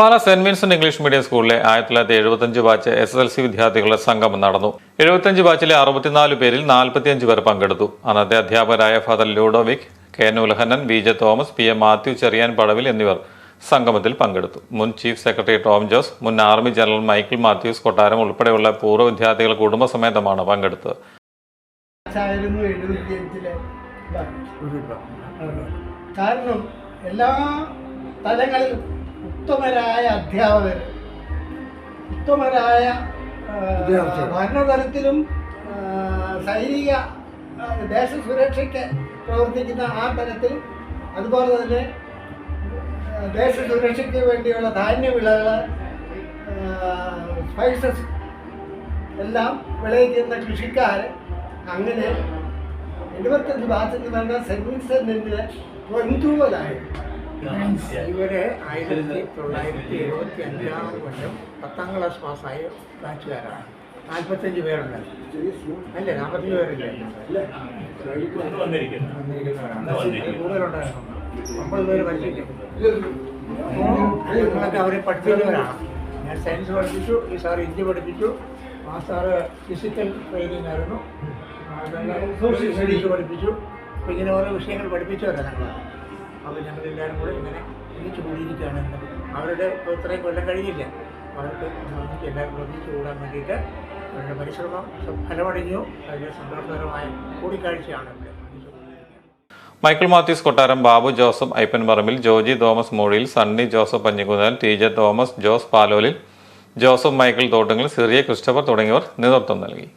Pala Saint Vincent English medium സ്കൂളിലെ ആയിരത്തി തൊള്ളായിരത്തി എഴുപത്തഞ്ച് batch S S L C വിദ്യാർത്ഥികളുടെ സംഗമം നടന്നു. എഴുപത്തഞ്ച് ബാച്ചിലെ അറുപത്തിനാല് പേരിൽ നാൽപ്പത്തിയഞ്ച് പേർ പങ്കെടുത്തു. അന്നത്തെ അധ്യാപകരായ father Ludovic K Nulahanan V J Thomas P M Mathew Cherian Padavil എന്നിവർ സംഗമത്തിൽ പങ്കെടുത്തു. മുൻ ചീഫ് സെക്രട്ടറി ടോം ജോസ് മുൻ ആർമി ജനറൽ മൈക്കിൾ മാത്യൂസ് കൊട്ടാരം ഉൾപ്പെടെയുള്ള പൂർവ വിദ്യാർത്ഥികൾ കുടുംബസമേതമാണ് പങ്കെടുത്തത്. കാരണം എല്ലാ തലങ്ങളിലും ഉത്തമരായ അധ്യാപകർ. ഉത്തമരായ ഭരണതലത്തിലും സൈനിക ദേശ ദേശസുരക്ഷയ്ക്ക് പ്രവർത്തിക്കുന്ന ആ തലത്തിൽ അതുപോലെ തന്നെ ദേശ ദേശസുരക്ഷയ്ക്ക് വേണ്ടിയുള്ള ധാന്യവിളകൾ സ്പൈസസ് എല്ലാം വിളയിക്കുന്ന കൃഷിക്കാർ അങ്ങനെ എഴുപത്തഞ്ച് ബാച്ചെന്ന് പറഞ്ഞ സെന്റ് വിൻസെന്റിന്റെ പൊന്തൂവലായിരുന്നു ഇവർ ആയിരത്തി തൊള്ളായിരത്തി എഴുപത്തി അഞ്ചാം കൊല്ലം പത്താം ക്ലാസ് പാസ്സായ ബാച്ചുകാരാണ് നാൽപ്പത്തഞ്ച് പേരുണ്ട്. അല്ലേ? നാൽപ്പത്തഞ്ച് പേരില്ലേ? വന്നിരിക്കുന്നവരാണ്. കൂടുതലുണ്ടായിരുന്നു അമ്പത് പേര് പഠിച്ചിട്ട് അപ്പോൾ ഞങ്ങളൊക്കെ അവരെ പഠിപ്പിക്കുന്നവരാണ്. ഞാൻ സയൻസ് പഠിപ്പിച്ചു ഈ സാർ ഹിന്ദി പഠിപ്പിച്ചു. ആ സാറ് ഫിസിക്കൽ ട്രെയിനിങ് ആയിരുന്നു. സോഷ്യൽ സ്റ്റഡീസ് പഠിപ്പിച്ചു. ഇങ്ങനെ ഓരോ വിഷയങ്ങൾ പഠിപ്പിച്ചവരാണ് ഞങ്ങൾ അപ്പോൾ ഞങ്ങളെല്ലാവരും കൂടെ ഇങ്ങനെ ഒന്നിച്ച് കൂടിയിരിക്കുകയാണ് അവരുടെ ഇപ്പോൾ ഇത്രയും കൊല്ലം കഴിഞ്ഞില്ല? അവർക്ക് ഒന്നിച്ച് എല്ലാവരും ഒന്നിച്ച് കൂടാൻ വേണ്ടിയിട്ട് അവരുടെ പരിശ്രമം ഫലമടങ്ങിയു? അതിന്റെ സന്തോഷകരമായ കൂടിക്കാഴ്ചയാണ് ഇവിടെ Michael Mathews Kottaram Babu Joseph Aippan Parambil Joji Thomas Mozhiyil Sunny Joseph Panjikunnel T J Thomas Jose Palolil Joseph Michael Thottangal Syria Christopher തുടങ്ങിയവർ നേതൃത്വം നൽകി.